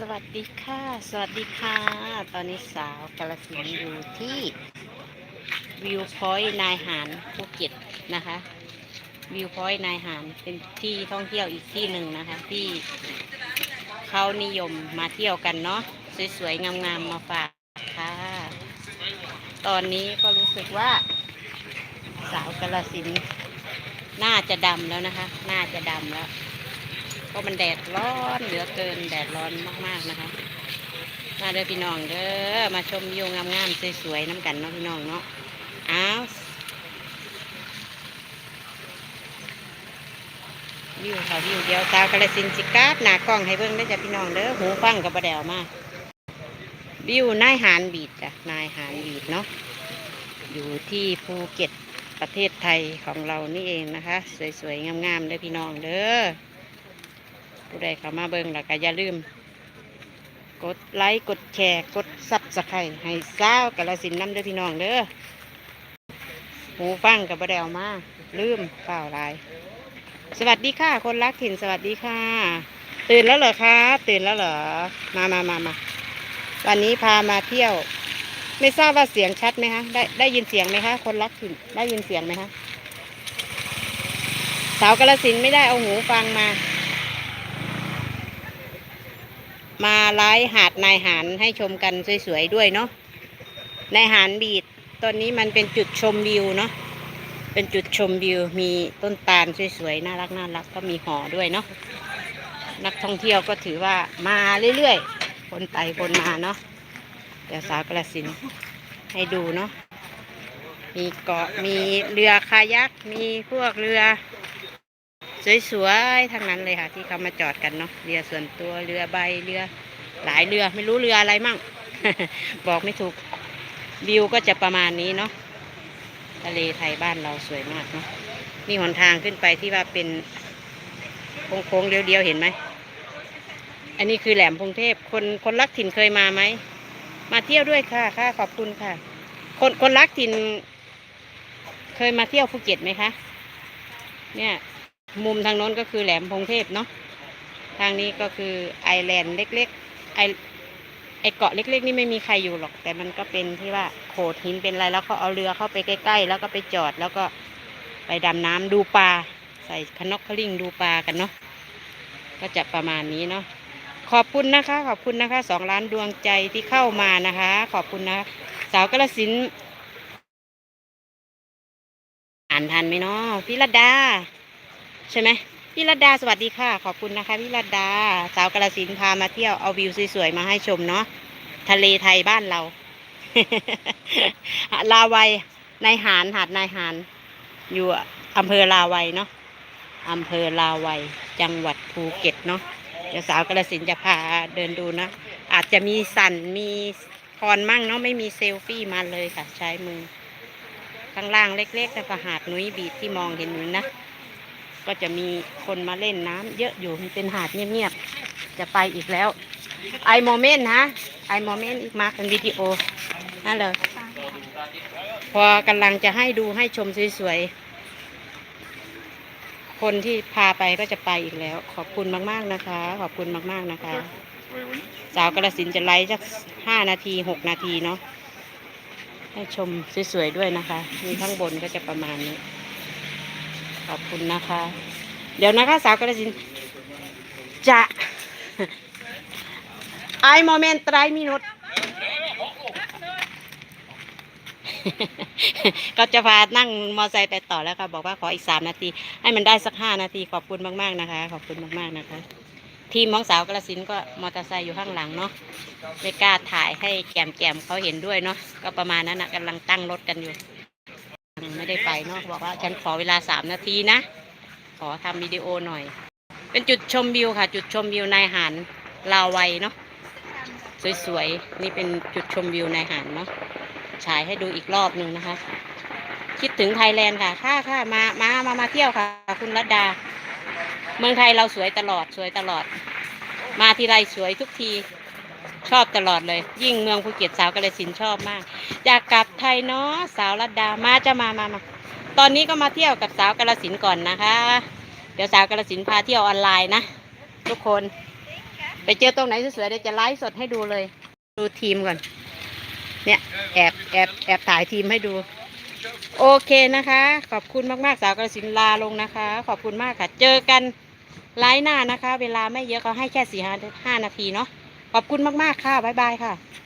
สวัสดีค่ะ สวัสดีค่ะ ตอนนี้สาวกาลสินอยู่ที่วิวพอยต์นายหารภูเก็ตนะคะ วิวพอยต์นายหารเป็นที่ท่องเที่ยวอีกที่หนึ่งนะคะ ที่เขานิยมมาเที่ยวกันเนาะสวยๆงามๆมาฝากค่ะ ตอนนี้ก็รู้สึกว่า สาวกาลสินน่าจะดำแล้วนะคะ น่าจะดำแล้ว เพราะมันแดดร้อนเหลือเกินแดดร้อนมากๆนะคะ มาเด้อพี่น้องเด้อมาชมวิวงามๆสวยๆน้ำกันเนาะพี่น้องเนาะอ้าววิวค่ะวิวเดียวสาวกระสินธุ์สิกาดหนากล้องให้เบิ่งได้จ้ะพี่น้องเด้อหูฟังกับบะแดวมาวิวนายหารบีดจ้ะนายหารบีดเนาะอยู่ที่ภูเก็ตประเทศไทยของเรานี่เองนะคะ สวยๆงามๆเด้อพี่น้องเด้อ ผู้ใดเข้ามาเบิ่งแล้วก็อย่าลืม กดไลค์กดแชร์กดซับสไครต์ให้สาวกาลสินน้ำเด้อพี่น้องเด้อหูฟังกับบไดเอามาลืมเปล่าลาย สวัสดีค่ะ คนรักถิ่นสวัสดีค่ะ ตื่นแล้วเหรอคะ ตื่นแล้วเหรอมามามามาวันนี้พามาเที่ยว ไม่ทราบว่าเสียงชัดไหมคะได้ได้ยินเสียงไหมคะ คนรักถิ่นได้ยินเสียงไหมคะสาวกาลสินไม่ได้เอาหูฟังมา มาไลฟ์หาดนายหารให้ชมกันสวยๆด้วยเนาะนายหารบีดตอนนี้มันเป็นจุดชมวิวเนาะเป็นจุดชมวิวมีต้นตาลสวยๆน่ารักน่ารักก็มีหอด้วยเนาะนักท่องเที่ยวก็ถือว่ามาเรื่อยๆคนไปคนมาเนาะเดี๋ยวสาวกระสินให้ดูเนาะมีเกาะมีเรือคายักมีพวกเรือ สวยๆทั้งนั้นเลยค่ะ ที่เขามาจอดกันเนาะเรือส่วนตัวเรือใบเรือ หลายเรือไม่รู้เรืออะไรมั่ง บอกไม่ถูกวิวก็จะประมาณนี้เนาะทะเลไทยบ้านเราสวยมากเนาะนี่หนทางขึ้นไปที่ว่าเป็นโค้งๆเดียวๆเห็นไหมอันนี้คือแหลมพงเทพคนคนรักถิ่นเคยมาไหมมาเที่ยวด้วยค่ะค่ะขอบคุณค่ะ คนคนรักถิ่น เคยมาเที่ยวภูเก็ตไหมคะ เนี่ย มุมทางโน้นก็คือแหลมพงเทพเนาะทางนี้ก็คือไอแลนด์เล็กๆไอไอเกาะเล็ก ๆ นี่ไม่มีใครอยู่หรอก แต่มันก็เป็นที่ว่าโขดหินเป็นอะไรแล้วก็เอาเรือเข้าไปใกล้ ๆ แล้วก็ไปจอดแล้วก็ไปดำน้ำดูปลาใส่คานอกคลิ่งดูปลากันเนาะก็จะประมาณนี้เนาะขอบคุณนะคะ ขอบคุณนะคะสองล้านดวงใจที่เข้ามานะคะ ขอบคุณนะ สาวกระสินอ่านทันไหมเนาะพิรดา ใช่ไหมพี่รัตดาสวัสดีค่ะ ขอบคุณนะคะพี่รัตดา สาวกระสินพามาเที่ยวเอาวิวสวยๆมาให้ชมเนาะทะเลไทยบ้านเรา ลาวัยนายหารหาดนายหารอยู่อำเภอลาวัยเนาะอำเภอลาวัยจังหวัดภูเก็ตเนาะเดี๋ยวสาวกระสินจะพาเดินดูนะอาจจะมีสั่นมีพรมั่งเนาะไม่มีเซลฟี่มาเลยค่ะ ใช้มือข้างล่างเล็กๆแล้วก็หาดนุ้ยบีดที่มองเห็นอยู่นะ ก็จะมีคนมาเล่นน้ำเยอะอยู่มันเป็นหาดเงียบๆ จะไปอีกแล้วไอโมเมนต์นะไอโมเมนต์อีกมาเป็นวิดีโอนั่นเลยพอกำลังจะให้ดูให้ชมสวยๆ คนที่พาไปก็จะไปอีกแล้ว ขอบคุณมากๆนะคะ ขอบคุณมากๆนะคะ สาวกระสินจะไลฟ์สักห้านาทีหกนาทีเนาะให้ชมสวยๆด้วยนะคะ มีข้างบนก็จะประมาณนี้ อบคุณนะคะ เดี๋ยวนะคะสาวกระสินจะไอโมเมนต์ไตรมินุตก็จะพานั่งมอไซค์ไปต่อแล้วค่ะ บอกว่าขออีกสามนาที ให้มันได้สักห้านาที ขอบคุณมาก ๆ นะคะ ขอบคุณมาก ๆ นะคะ ทีมของสาวกระสินก็มอเตอร์ไซค์อยู่ข้างหลังเนาะไม่กล้าถ่ายให้แกมๆเขาเห็นด้วยเนาะก็ประมาณนั้นนะกำลังตั้งรถกันอยู่ ยังไม่ได้ไปเนาะบอกว่าฉันขอเวลาสามนาทีนะ ขอทำวิดีโอหน่อย เป็นจุดชมวิวค่ะ จุดชมวิวนายหารลาวัยเนาะสวยๆ นี่เป็นจุดชมวิวนายหารเนาะฉายให้ดูอีกรอบหนึ่งนะคะ คิดถึงไทยแลนด์ค่ะค่ะค่ะมามามามาเที่ยวค่ะ คุณรัตดา เมืองไทยเราสวยตลอดสวยตลอด มาทีไรสวยทุกที ชอบตลอดเลย ยิ่งเมืองภูเก็ตสาวกระสินชอบมาก อยากกลับไทยเนาะสาวรัตดามาจะมามามาตอนนี้ก็มาเที่ยวกับสาวกาลสินก่อนนะคะ เดี๋ยวสาวกาลสินพาเที่ยวออนไลน์นะทุกคน ไปเจอตรงไหนสวยๆเดี๋ยวจะไลฟ์สดให้ดูเลย ดูทีมก่อน เนี่ยแอบแอบแอบถ่ายทีมให้ดู โอเคนะคะ ขอบคุณมากๆสาวกระสินลาลงนะคะ ขอบคุณมากค่ะ เจอกันไลฟ์หน้านะคะ เวลาไม่เยอะเขาให้แค่สี่ห้านาทีเนาะ ขอบคุณมาก ๆ ค่ะ บ๊ายบายค่ะ